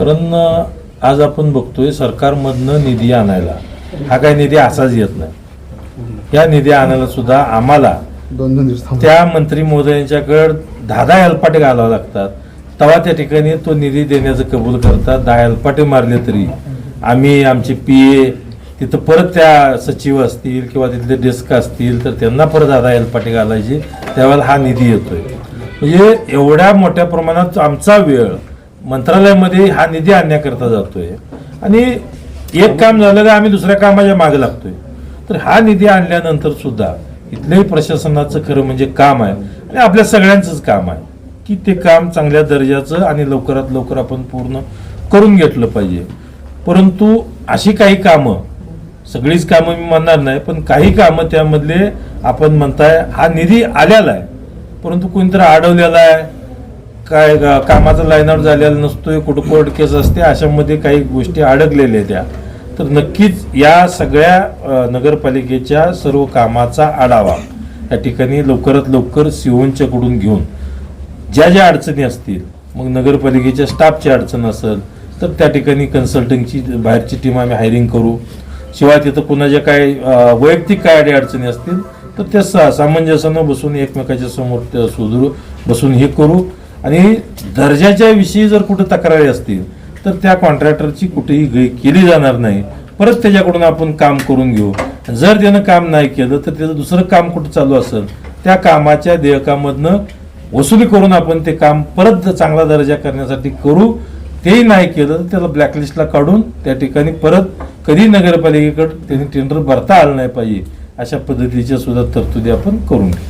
कारण आज आपण बघतोय सरकारमधनं निधी आणायला. हा काही निधी असाच येत नाही. या निधी आणायला सुद्धा आम्हाला दोन दोन दिवस थांबा. त्या मंत्री महोदयांच्याकडे दहा दहा हेलपाटे घालावे लागतात. तेव्हा त्या ठिकाणी तो निधी देण्याचं कबूल करतात. दहा हेलपाटे मारले तरी आम्ही आमचे पी ए तिथं परत त्या सचिव असतील किंवा तिथले डेस्क असतील तर त्यांना परत दहा दहा हेलपाटे घालायचे. त्यावेळेला हा निधी येतोय. म्हणजे एवढ्या मोठ्या प्रमाणात आमचा वेळ मंत्रालयामध्ये हा निधी आणण्याकरता जातोय. आणि एक काम झालं का आम्ही दुसऱ्या कामाच्या मागे लागतोय. तर हा निधी आणल्यानंतर सुद्धा इथल्याही प्रशासनाचं खरं म्हणजे काम आहे आणि आपल्या सगळ्यांचंच काम आहे की ते काम चांगल्या दर्जाचं आणि लवकरात लवकर आपण पूर्ण करून घेतलं पाहिजे. परंतु अशी काही कामं सगळीच कामं मी म्हणणार नाही पण काही कामं त्यामधले आपण म्हणताय हा निधी आलेला आहे. परंतु कोणीतरी अडवलेला आहे. काय ग- कामाचा लाईनआउट झालेला नसतोय कुठं कोर्ट केस असते अशामध्ये काही गोष्टी अडकलेल्या त्या. तर नक्कीच या सगळ्या नगरपालिकेच्या सर्व कामाचा आढावा या ठिकाणी लवकरात लवकर सिओनच्याकडून घेऊन ज्या ज्या अडचणी असतील मग नगरपालिकेच्या स्टाफची अडचण असेल तर त्या ठिकाणी कन्सल्टंटची बाहेरची टीम आम्ही हायरिंग करू. शिवाय तिथं कुणाच्या काय वैयक्तिक काय अडी अडचणी असतील तर त्या सा- सामंजस्यानं बसून एकमेकाच्या समोर त्या सुधरू बसून हे करू. आणि दर्जाच्या विषयी जर कुठं तक्रारी असतील तर त्या कॉन्ट्रॅक्टरची कुठेही गय केली जाणार नाही. परत त्याच्याकडून आपण काम करून घेऊ. जर त्यानं काम नाही केलं तर त्याचं दुसरं काम कुठं चालू असेल त्या कामाच्या देयकामधनं वसुली करून आपण ते काम परत चांगला दर्जा करण्यासाठी करू. तेही नाही केलं तर त्याला ब्लॅकलिस्टला काढून त्या ठिकाणी परत कधी नगरपालिकेकडे त्यांनी टेंडर भरता आलं नाही पाहिजे अशा पद्धतीच्या सुद्धा तरतुदी आपण करून घेऊ.